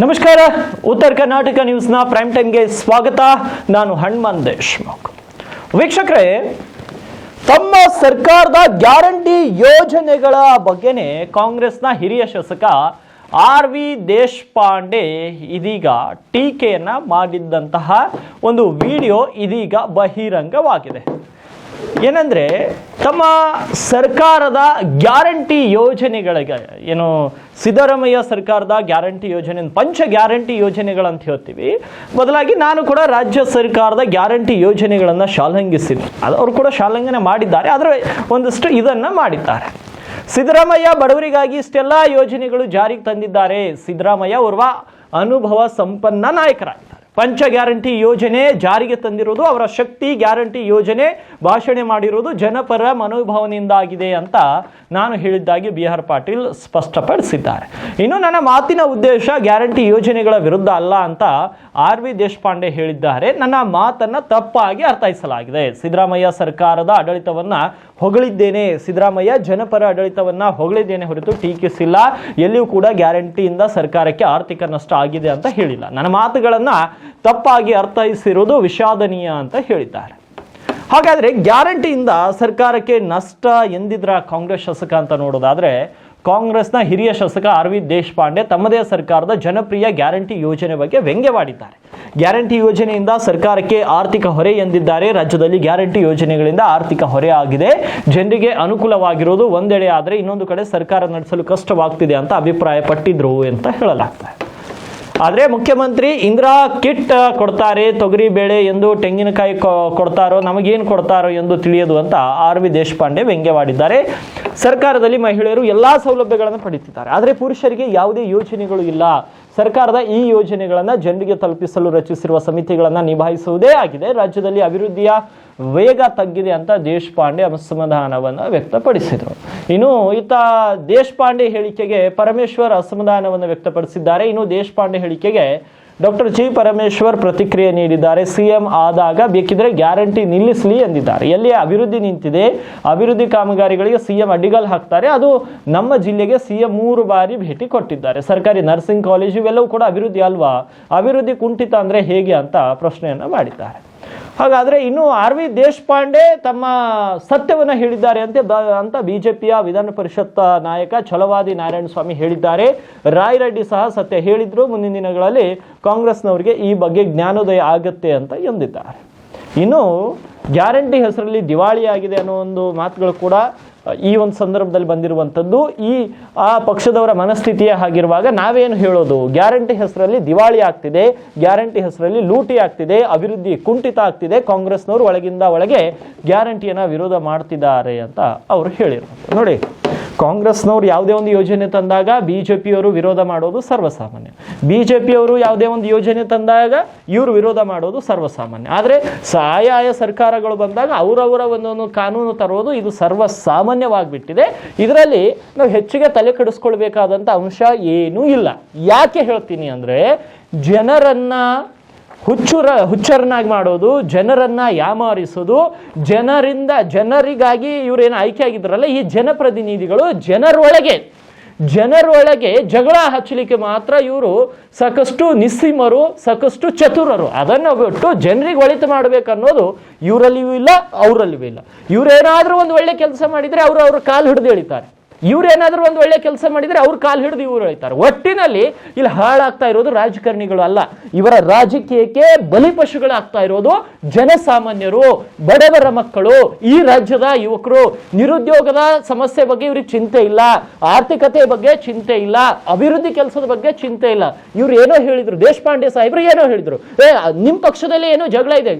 ನಮಸ್ಕಾರ, ಉತ್ತರ ಕರ್ನಾಟಕ ನ್ಯೂಸ್ನ ಪ್ರೈಮ್ ಟೈಮ್ಗೆ ಸ್ವಾಗತ. ನಾನು ಹನುಮಾನ್ ದೇಶ್ಮುಖ್. ವೀಕ್ಷಕರೇ, ತಮ್ಮ ಸರ್ಕಾರದ ಗ್ಯಾರಂಟಿ ಯೋಜನೆಗಳ ಬಗ್ಗೆನೇ ಕಾಂಗ್ರೆಸ್ನ ಹಿರಿಯ ಶಾಸಕ ಆರ್ ವಿ ದೇಶಪಾಂಡೆ ಇದೀಗ ಟೀಕೆಯನ್ನ ಮಾಡಿದ್ದಂತಹ ಒಂದು ವಿಡಿಯೋ ಇದೀಗ ಬಹಿರಂಗವಾಗಿದೆ. ಏನಂದ್ರೆ ತಮ್ಮ ಸರ್ಕಾರದ ಗ್ಯಾರಂಟಿ ಯೋಜನೆಗಳಿಗೆ, ಏನು ಸಿದ್ದರಾಮಯ್ಯ ಸರ್ಕಾರದ ಗ್ಯಾರಂಟಿ ಯೋಜನೆ, ಪಂಚ ಗ್ಯಾರಂಟಿ ಯೋಜನೆಗಳಂತ ಹೇಳ್ತೀವಿ. ಬದಲಾಗಿ ನಾನು ಕೂಡ ರಾಜ್ಯ ಸರ್ಕಾರದ ಗ್ಯಾರಂಟಿ ಯೋಜನೆಗಳನ್ನು ಶಾಲಂಘಿಸಿದ್ದೀನಿ ಅದು ಅವರು ಕೂಡ ಶಾಲಂಘನೆ ಮಾಡಿದ್ದಾರೆ, ಆದರೆ ಒಂದಷ್ಟು ಇದನ್ನು ಮಾಡಿದ್ದಾರೆ. ಸಿದ್ದರಾಮಯ್ಯ ಬಡವರಿಗಾಗಿ ಇಷ್ಟೆಲ್ಲ ಯೋಜನೆಗಳು ಜಾರಿಗೆ ತಂದಿದ್ದಾರೆ. ಸಿದ್ದರಾಮಯ್ಯ ಓರ್ವ ಅನುಭವ ಸಂಪನ್ನ ನಾಯಕರಾಗಿದ್ದಾರೆ ಪಂಚ ಗ್ಯಾರಂಟಿ ಯೋಜನೆ ಜಾರಿಗೆ ತಂದಿರೋದು, ಅವರ ಶಕ್ತಿ ಗ್ಯಾರಂಟಿ ಯೋಜನೆ ಭಾಷಣೆ ಮಾಡಿರೋದು ಜನಪರ ಮನೋಭಾವನೆಯಿಂದಾಗಿದೆ ಅಂತ ನಾನು ಹೇಳಿದ್ದಾಗಿ ಬಿ ಆರ್ ಪಾಟೀಲ್ ಸ್ಪಷ್ಟಪಡಿಸಿದ್ದಾರೆ. ಇನ್ನು ನನ್ನ ಮಾತಿನ ಉದ್ದೇಶ ಗ್ಯಾರಂಟಿ ಯೋಜನೆಗಳ ವಿರುದ್ಧ ಅಲ್ಲ ಅಂತ ಆರ್ ವಿ ದೇಶಪಾಂಡೆ ಹೇಳಿದ್ದಾರೆ. ನನ್ನ ಮಾತನ್ನ ತಪ್ಪಾಗಿ ಅರ್ಥೈಸಲಾಗಿದೆ. ಸಿದ್ದರಾಮಯ್ಯ ಸರ್ಕಾರದ ಆಡಳಿತವನ್ನ ಹೊಗಳಿದ್ದೇನೆ. ಸಿದ್ದರಾಮಯ್ಯ, ಜನಪರ ಆಡಳಿತವನ್ನ ಹೊಗಳಿದ್ದೇನೆ ಹೊರತು ಟೀಕಿಸಿಲ್ಲ. ಎಲ್ಲಿಯೂ ಕೂಡ ಗ್ಯಾರಂಟಿಯಿಂದ ಸರ್ಕಾರಕ್ಕೆ ಆರ್ಥಿಕ ನಷ್ಟ ಆಗಿದೆ ಅಂತ ಹೇಳಿಲ್ಲ. ನನ್ನ ಮಾತುಗಳನ್ನ ತಪ್ಪಾಗಿ ಅರ್ಥೈಸಿರುವುದು ವಿಷಾದನೀಯ ಅಂತ ಹೇಳಿದ್ದಾರೆ. ಹಾಗಾದ್ರೆ ಗ್ಯಾರಂಟಿಯಿಂದ ಸರ್ಕಾರಕ್ಕೆ ನಷ್ಟ ಎಂದಿದ್ರ ಕಾಂಗ್ರೆಸ್ ಶಾಸಕ ಅಂತ ನೋಡೋದಾದ್ರೆ ಕಾಂಗ್ರೆಸ್ನ ಹಿರಿಯ ಶಾಸಕ ಆರ್ ವಿ ದೇಶಪಾಂಡೆ ತಮ್ಮದೇ ಸರ್ಕಾರದ ಜನಪ್ರಿಯ ಗ್ಯಾರಂಟಿ ಯೋಜನೆ ಬಗ್ಗೆ ವ್ಯಂಗ್ಯವಾಡಿದ್ದಾರೆ. ಗ್ಯಾರಂಟಿ ಯೋಜನೆಯಿಂದ ಸರ್ಕಾರಕ್ಕೆ ಆರ್ಥಿಕ ಹೊರೆ ಎಂದಿದ್ದಾರೆ. ರಾಜ್ಯದಲ್ಲಿ ಗ್ಯಾರಂಟಿ ಯೋಜನೆಗಳಿಂದ ಆರ್ಥಿಕ ಹೊರೆ ಆಗಿದೆ. ಜನರಿಗೆ ಅನುಕೂಲವಾಗಿರೋದು ಒಂದೆಡೆ ಆದರೆ ಇನ್ನೊಂದು ಕಡೆ ಸರ್ಕಾರ ನಡೆಸಲು ಕಷ್ಟವಾಗ್ತಿದೆ ಅಂತ ಅಭಿಪ್ರಾಯಪಟ್ಟಿದ್ರು ಅಂತ ಹೇಳಲಾಗ್ತದೆ. ಆದರೆ ಮುಖ್ಯಮಂತ್ರಿ ಇಂದಿರಾ ಕಿಟ್ ಕೊಡ್ತಾರೆ, ತೊಗರಿ ಬೇಳೆ ಎಂದು ತೆಂಗಿನಕಾಯಿ ಕೊಡ್ತಾರೋ, ನಮಗೇನು ಕೊಡ್ತಾರೋ ಎಂದು ತಿಳಿಯದು ಅಂತ ಆರ್ ವಿ ದೇಶಪಾಂಡೆ ವ್ಯಂಗ್ಯವಾಡಿದ್ದಾರೆ. ಸರ್ಕಾರದಲ್ಲಿ ಮಹಿಳೆಯರು ಎಲ್ಲ ಸೌಲಭ್ಯಗಳನ್ನು ಪಡೆಯುತ್ತಿದ್ದಾರೆ ಆದರೆ ಪುರುಷರಿಗೆ ಯಾವುದೇ ಯೋಜನೆಗಳು ಇಲ್ಲ. ಸರ್ಕಾರದ ಈ ಯೋಜನೆಗಳನ್ನು ಜನರಿಗೆ ತಲುಪಿಸಲು ರಚಿಸಿರುವ ಸಮಿತಿಗಳನ್ನು ನಿಭಾಯಿಸುವುದೇ ಆಗಿದೆ. ರಾಜ್ಯದಲ್ಲಿ ಅಭಿವೃದ್ಧಿಯ ವೇಗ ತಗ್ಗಿದೆ ಅಂತ ದೇಶಪಾಂಡೆ ಅಸಮಾಧಾನವನ್ನು ವ್ಯಕ್ತಪಡಿಸಿದರು. ಇನ್ನು ಈತ ದೇಶಪಾಂಡೆ ಹೇಳಿಕೆಗೆ ಪರಮೇಶ್ವರ್ ಅಸಮಾಧಾನವನ್ನು ವ್ಯಕ್ತಪಡಿಸಿದ್ದಾರೆ. ಇನ್ನು ದೇಶಪಾಂಡೆ ಹೇಳಿಕೆಗೆ ಡಾಕ್ಟರ್ ಜಿ ಪರಮೇಶ್ವರ್ ಪ್ರತಿಕ್ರಿಯೆ ನೀಡಿದ್ದಾರೆ. ಸಿಎಂ ಆದಾಗ ಬೇಕಿದ್ರೆ ಗ್ಯಾರಂಟಿ ನಿಲ್ಲಿಸಲಿ ಎಂದಿದ್ದಾರೆ. ಎಲ್ಲಿ ಅಭಿವೃದ್ಧಿ ನಿಂತಿದೆ, ಅಭಿವೃದ್ಧಿ ಕಾಮಗಾರಿಗಳಿಗೆ ಸಿಎಂ ಅಡಿಗಲ್ ಹಾಕ್ತಾರೆ. ಅದು ನಮ್ಮ ಜಿಲ್ಲೆಗೆ ಸಿಎಂ ಮೂರು ಬಾರಿ ಭೇಟಿ ಕೊಟ್ಟಿದ್ದಾರೆ. ಸರ್ಕಾರಿ ನರ್ಸಿಂಗ್ ಕಾಲೇಜು ಇವೆಲ್ಲವೂ ಕೂಡ ಅಭಿವೃದ್ಧಿ ಅಲ್ವಾ? ಅಭಿವೃದ್ಧಿ ಕುಂಠಿತ ಅಂದರೆ ಹೇಗೆ ಅಂತ ಪ್ರಶ್ನೆಯನ್ನ ಮಾಡಿದ್ದಾರೆ. ಹಾಗಾದ್ರೆ ಇನ್ನು ಆರ್ ವಿ ದೇಶಪಾಂಡೆ ತಮ್ಮ ಸತ್ಯವನ್ನು ಹೇಳಿದ್ದಾರೆ ಅಂತ ಬ- ಅಂತ ಪಿಯ ವಿಧಾನ ಪರಿಷತ್ ನಾಯಕ ಛಲವಾದಿ ನಾರಾಯಣ ಸ್ವಾಮಿ ಹೇಳಿದ್ದಾರೆ. ರಾಯ್ ರೆಡ್ಡಿ ಸಹ ಸತ್ಯ ಹೇಳಿದ್ರು. ಮುಂದಿನ ದಿನಗಳಲ್ಲಿ ಕಾಂಗ್ರೆಸ್ನವರಿಗೆ ಈ ಬಗ್ಗೆ ಜ್ಞಾನೋದಯ ಆಗುತ್ತೆ ಅಂತ ಎಂದಿದ್ದಾರೆ. ಇನ್ನು ಗ್ಯಾರಂಟಿ ಹೆಸರಲ್ಲಿ ದಿವಾಳಿ ಆಗಿದೆ ಅನ್ನೋ ಒಂದು ಮಾತುಗಳು ಕೂಡ ಈ ಒಂದು ಸಂದರ್ಭದಲ್ಲಿ ಬಂದಿರುವಂಥದ್ದು, ಈ, ಆ ಪಕ್ಷದವರ ಮನಸ್ಥಿತಿಯೇ ಆಗಿರುವಾಗ ನಾವೇನು ಹೇಳೋದು? ಗ್ಯಾರಂಟಿ ಹೆಸರಲ್ಲಿ ದಿವಾಳಿ ಆಗ್ತಿದೆ, ಗ್ಯಾರಂಟಿ ಹೆಸರಲ್ಲಿ ಲೂಟಿ ಆಗ್ತಿದೆ, ಅಭಿವೃದ್ಧಿ ಕುಂಠಿತ ಆಗ್ತಿದೆ, ಕಾಂಗ್ರೆಸ್ನವರು ಒಳಗಿಂದ ಒಳಗೆ ಗ್ಯಾರಂಟಿಯನ್ನು ವಿರೋಧ ಮಾಡ್ತಿದ್ದಾರೆ ಅಂತ ಅವರು ಹೇಳಿರು ನೋಡಿ ಕಾಂಗ್ರೆಸ್ನವ್ರು ಯಾವುದೇ ಒಂದು ಯೋಜನೆ ತಂದಾಗ ಬಿ ಜೆ ಪಿಯವರು ವಿರೋಧ ಮಾಡೋದು ಸರ್ವಸಾಮಾನ್ಯ. ಬಿ ಜೆ ಪಿಯವರು ಯಾವುದೇ ಒಂದು ಯೋಜನೆ ತಂದಾಗ ಇವರು ವಿರೋಧ ಮಾಡೋದು ಸರ್ವಸಾಮಾನ್ಯ. ಆದರೆ ಆಯಾಯ ಸರ್ಕಾರಗಳು ಬಂದಾಗ ಅವರವರ ಒಂದೊಂದು ಕಾನೂನು ತರೋದು ಇದು ಸರ್ವಸಾಮಾನ್ಯವಾಗಿಬಿಟ್ಟಿದೆ. ಇದರಲ್ಲಿ ನಾವು ಹೆಚ್ಚಿಗೆ ತಲೆ ಕೆಡಿಸ್ಕೊಳ್ಬೇಕಾದಂಥ ಅಂಶ ಏನೂ ಇಲ್ಲ. ಯಾಕೆ ಹೇಳ್ತೀನಿ ಅಂದರೆ ಜನರನ್ನ ಹುಚ್ಚುರ ಹುಚ್ಚರನ್ನಾಗಿ ಮಾಡೋದು, ಜನರನ್ನ ಯಾಮಾರಿಸೋದು, ಜನರಿಂದ ಜನರಿಗಾಗಿ ಇವರೇನು ಆಯ್ಕೆ ಆಗಿದ್ರಲ್ಲ ಈ ಜನಪ್ರತಿನಿಧಿಗಳು ಜನರೊಳಗೆ. ಜನರೊಳಗೆ ಜಗಳ ಹಚ್ಚಲಿಕ್ಕೆ ಮಾತ್ರ ಇವರು ಸಾಕಷ್ಟು ನಿಸ್ಸೀಮರು, ಸಾಕಷ್ಟು ಚತುರರು. ಅದನ್ನು ಬಿಟ್ಟು ಜನರಿಗೆ ಒಳಿತು ಮಾಡಬೇಕನ್ನೋದು ಇವರಲ್ಲಿಯೂ ಇಲ್ಲ, ಅವರಲ್ಲಿಯೂ ಇಲ್ಲ. ಇವರೇನಾದರೂ ಒಂದು ಒಳ್ಳೆ ಕೆಲಸ ಮಾಡಿದರೆ ಅವರು ಅವರು ಕಾಲು ಹಿಡಿದು ಎಳಿತಾರೆ. ಇವ್ರೇನಾದ್ರೂ ಒಂದು ಒಳ್ಳೆ ಕೆಲಸ ಮಾಡಿದರೆ ಅವ್ರ ಕಾಲು ಹಿಡಿದು ಇವರು ಹೇಳ್ತಾರೆ. ಒಟ್ಟಿನಲ್ಲಿ ಇಲ್ಲಿ ಹಾಳಾಗ್ತಾ ಇರೋದು ರಾಜಕಾರಣಿಗಳು ಅಲ್ಲ. ಇವರ ರಾಜಕೀಯಕ್ಕೆ ಬಲಿಪಶುಗಳಾಗ್ತಾ ಇರೋದು ಜನಸಾಮಾನ್ಯರು, ಬಡವರ ಮಕ್ಕಳು, ಈ ರಾಜ್ಯದ ಯುವಕರು. ನಿರುದ್ಯೋಗದ ಸಮಸ್ಯೆ ಬಗ್ಗೆ ಇವ್ರಿಗೆ ಚಿಂತೆ ಇಲ್ಲ. ಆರ್ಥಿಕತೆ ಬಗ್ಗೆ ಚಿಂತೆ ಇಲ್ಲ. ಅಭಿವೃದ್ಧಿ ಕೆಲಸದ ಬಗ್ಗೆ ಚಿಂತೆ ಇಲ್ಲ. ಇವ್ರು ಏನೋ ಹೇಳಿದ್ರು. ದೇಶಪಾಂಡೆ ಸಾಹೇಬ್ರು ಏನೋ ಹೇಳಿದ್ರು. ಏ ನಿಮ್ಮ ಪಕ್ಷದಲ್ಲಿ ಏನೋ ಜಗಳ ಇದೆ.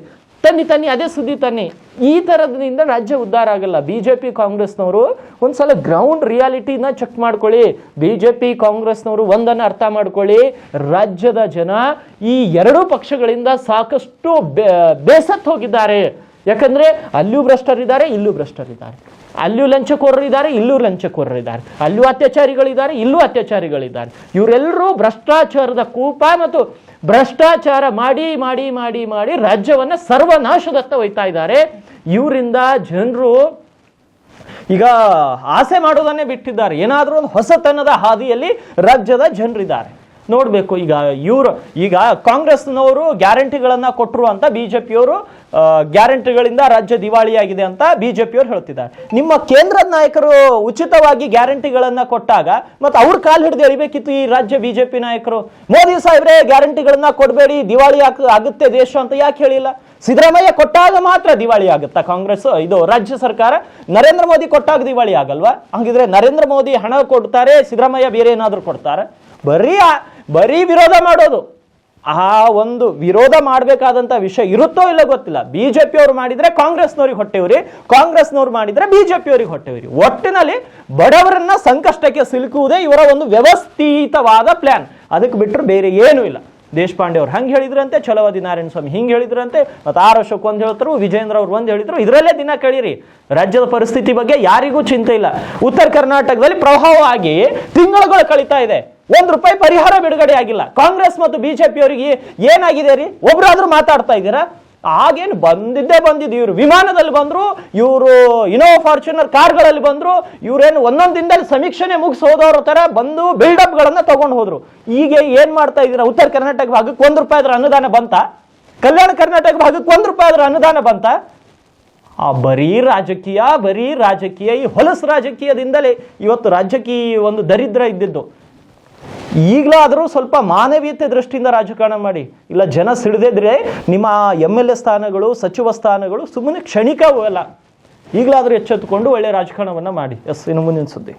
ತನ್ನಿ ತನ್ನಿ, ಅದೇ ಸುದ್ದಿ ತನ್ನಿ. ಈ ಥರದ್ರಿಂದ ರಾಜ್ಯ ಉದ್ಧಾರ ಆಗಲ್ಲ. ಬಿ ಜೆ ಪಿ ಕಾಂಗ್ರೆಸ್ನವರು ಒಂದ್ಸಲ ಗ್ರೌಂಡ್ ರಿಯಾಲಿಟಿನ ಚೆಕ್ ಮಾಡ್ಕೊಳ್ಳಿ. ಬಿ ಜೆ ಪಿ ಕಾಂಗ್ರೆಸ್ನವರು ಒಂದನ್ನು ಅರ್ಥ ಮಾಡ್ಕೊಳ್ಳಿ. ರಾಜ್ಯದ ಜನ ಈ ಎರಡೂ ಪಕ್ಷಗಳಿಂದ ಸಾಕಷ್ಟು ಬೇಸತ್ತು ಹೋಗಿದ್ದಾರೆ. ಯಾಕಂದ್ರೆ ಅಲ್ಲಿಯೂ ಭ್ರಷ್ಟರಿದ್ದಾರೆ, ಇಲ್ಲೂ ಭ್ರಷ್ಟರಿದ್ದಾರೆ. ಅಲ್ಲಿಯೂ ಲಂಚಕೋರರಿದ್ದಾರೆ, ಇಲ್ಲೂ ಲಂಚಕೋರರಿದ್ದಾರೆ. ಅಲ್ಲೂ ಅತ್ಯಾಚಾರಿಗಳಿದ್ದಾರೆ, ಇಲ್ಲೂ ಅತ್ಯಾಚಾರಿಗಳಿದ್ದಾರೆ. ಇವರೆಲ್ಲರೂ ಭ್ರಷ್ಟಾಚಾರದ ಕೂಪ ಮತ್ತು ಭ್ರಷ್ಟಾಚಾರ ಮಾಡಿ ಮಾಡಿ ಮಾಡಿ ಮಾಡಿ ರಾಜ್ಯವನ್ನು ಸರ್ವನಾಶದತ್ತ ಒಯ್ತಾ ಇದ್ದಾರೆ. ಇವರಿಂದ ಜನರು ಈಗ ಆಸೆ ಮಾಡೋದನ್ನೇ ಬಿಟ್ಟಿದ್ದಾರೆ. ಏನಾದರೂ ಒಂದು ಹೊಸತನದ ಹಾದಿಯಲ್ಲಿ ರಾಜ್ಯದ ಜನರಿದ್ದಾರೆ. ನೋಡಬೇಕು, ಈಗ ಇವರು, ಈಗ ಕಾಂಗ್ರೆಸ್ನವರು ಗ್ಯಾರಂಟಿಗಳನ್ನ ಕೊಟ್ಟರು ಅಂತ ಬಿಜೆಪಿಯವರು ಗ್ಯಾರಂಟಿಗಳಿಂದ ರಾಜ್ಯ ದಿವಾಳಿಯಾಗಿದೆ ಅಂತ ಬಿಜೆಪಿಯವರು ಹೇಳ್ತಿದ್ದಾರೆ. ನಿಮ್ಮ ಕೇಂದ್ರ ನಾಯಕರು ಉಚಿತವಾಗಿ ಗ್ಯಾರಂಟಿಗಳನ್ನ ಕೊಟ್ಟಾಗ ಮತ್ತೆ ಅವ್ರ ಕಾಲು ಹಿಡಿದು ಎಳಿಬೇಕಿತ್ತು ಈ ರಾಜ್ಯ ಬಿಜೆಪಿ ನಾಯಕರು. ಮೋದಿ ಸಾಹೇಬ್ರೆ ಗ್ಯಾರಂಟಿಗಳನ್ನ ಕೊಡಬೇಡಿ, ದಿವಾಳಿ ಆಗ್- ಆಗುತ್ತೆ ದೇಶ ಅಂತ ಯಾಕೆ ಹೇಳಿಲ್ಲ? ಸಿದ್ದರಾಮಯ್ಯ ಕೊಟ್ಟಾಗ ಮಾತ್ರ ದಿವಾಳಿ ಆಗುತ್ತಾ ಕಾಂಗ್ರೆಸ್? ಇದು ರಾಜ್ಯ ಸರ್ಕಾರ. ನರೇಂದ್ರ ಮೋದಿ ಕೊಟ್ಟಾಗ ದಿವಾಳಿ ಆಗಲ್ವಾ? ಹಂಗಿದ್ರೆ ನರೇಂದ್ರ ಮೋದಿ ಹಣ ಕೊಡ್ತಾರೆ, ಸಿದ್ದರಾಮಯ್ಯ ಬೇರೆ ಏನಾದರೂ ಕೊಡ್ತಾರೆ? ಬರೀ ಬರೀ ವಿರೋಧ ಮಾಡೋದು. ಆ ಒಂದು ವಿರೋಧ ಮಾಡಬೇಕಾದಂತ ವಿಷಯ ಇರುತ್ತೋ ಇಲ್ಲ ಗೊತ್ತಿಲ್ಲ. ಬಿಜೆಪಿ ಅವರು ಮಾಡಿದ್ರೆ ಕಾಂಗ್ರೆಸ್ನವ್ರಿಗೆ ಹೊಟ್ಟೆವ್ರಿ ಕಾಂಗ್ರೆಸ್ನವ್ರು ಮಾಡಿದ್ರೆ ಬಿಜೆಪಿ ಅವ್ರಿಗೆ ಹೊಟ್ಟೆವ್ರಿ ಒಟ್ಟಿನಲ್ಲಿ ಬಡವರನ್ನ ಸಂಕಷ್ಟಕ್ಕೆ ಸಿಲುಕುವುದೇ ಇವರ ಒಂದು ವ್ಯವಸ್ಥಿತವಾದ ಪ್ಲಾನ್ ಅದಕ್ಕೆ ಬಿಟ್ಟರೆ ಬೇರೆ ಏನೂ ಇಲ್ಲ. ದೇಶಪಾಂಡೆ ಅವ್ರು ಹಂಗೆ ಹೇಳಿದ್ರಂತೆ ಛಲವಾದಿ ನಾರಾಯಣ ಸ್ವಾಮಿ ಹಿಂಗೆ ಹೇಳಿದ್ರಂತೆ, ಮತ್ತು ಆರ್ ಅಶೋಕ್ ಒಂದು ಹೇಳ್ತಾರೆ ವಿಜೇಂದ್ರ ಅವ್ರು ಒಂದು ಹೇಳಿದ್ರು, ಇದರಲ್ಲೇ ದಿನ ಕೇಳಿರಿ. ರಾಜ್ಯದ ಪರಿಸ್ಥಿತಿ ಬಗ್ಗೆ ಯಾರಿಗೂ ಚಿಂತೆ ಇಲ್ಲ. ಉತ್ತರ ಕರ್ನಾಟಕದಲ್ಲಿ ಪ್ರವಾಹವಾಗಿ ಆಗಿ ತಿಂಗಳುಗಳು ಕಳೀತಾ ಇದೆ. ಒಂದು ರೂಪಾಯಿ ಪರಿಹಾರ ಬಿಡುಗಡೆ ಆಗಿಲ್ಲ. ಕಾಂಗ್ರೆಸ್ ಮತ್ತು ಬಿಜೆಪಿ ಅವರಿಗೆ ಏನಾಗಿದೆ ರೀ? ಒಬ್ರಾದ್ರೂ ಮಾತಾಡ್ತಾ ಇದ್ದೀರಾ? ಆಗೇನು ಬಂದಿದ್ದೇ ಬಂದಿದ್ದು ಇವರು. ವಿಮಾನದಲ್ಲಿ ಬಂದ್ರು, ಇವರು ಇನೋವಾ ಫಾರ್ಚುನರ್ ಕಾರ್ಗಳಲ್ಲಿ ಬಂದ್ರು, ಇವ್ರೇನು ಒಂದೊಂದು ದಿನದಲ್ಲಿ ಸಮೀಕ್ಷೆನೆ ಮುಗಿಸಿ ತರ ಬಂದು ಬಿಲ್ಡಪ್ ಗಳನ್ನ ತಗೊಂಡು ಹೋದ್ರು. ಈಗ ಏನ್ ಮಾಡ್ತಾ ಇದ್ದೀರಾ? ಉತ್ತರ ಕರ್ನಾಟಕ ಭಾಗಕ್ಕೆ ಒಂದ್ ರೂಪಾಯಿ ಅದ್ರ ಅನುದಾನ ಬಂತ? ಕಲ್ಯಾಣ ಕರ್ನಾಟಕ ಭಾಗಕ್ಕೆ ಒಂದ್ ರೂಪಾಯಿ ಅದ್ರ ಅನುದಾನ ಬಂತ? ಆ ಬರೀ ರಾಜಕೀಯ ಬರೀ ರಾಜಕೀಯ, ಈ ಹೊಲಸು ರಾಜಕೀಯದಿಂದಲೇ ಇವತ್ತು ರಾಜ್ಯಕ್ಕೆ ಒಂದು ದರಿದ್ರ ಇದ್ದಿದ್ದು. ಈಗಲಾದರೂ ಸ್ವಲ್ಪ ಮಾನವೀಯತೆ ದೃಷ್ಟಿಯಿಂದ ರಾಜಕಾರಣ ಮಾಡಿ. ಇಲ್ಲ, ಜನ ಸಿಡಿದಿದ್ರೆ ನಿಮ್ಮ ಎಂ ಎಲ್ ಎ ಸ್ಥಾನಗಳು, ಸಚಿವ ಸ್ಥಾನಗಳು ಸುಮ್ಮನೆ ಕ್ಷಣಿಕವಲ್ಲ ಈಗಲಾದರೂ ಎಚ್ಚೆತ್ತುಕೊಂಡು ಒಳ್ಳೆಯ ರಾಜಕಾರಣವನ್ನು ಮಾಡಿ. ಎಸ್, ಇನ್ನು ಮುಂದಿನ ಸುದ್ದಿ.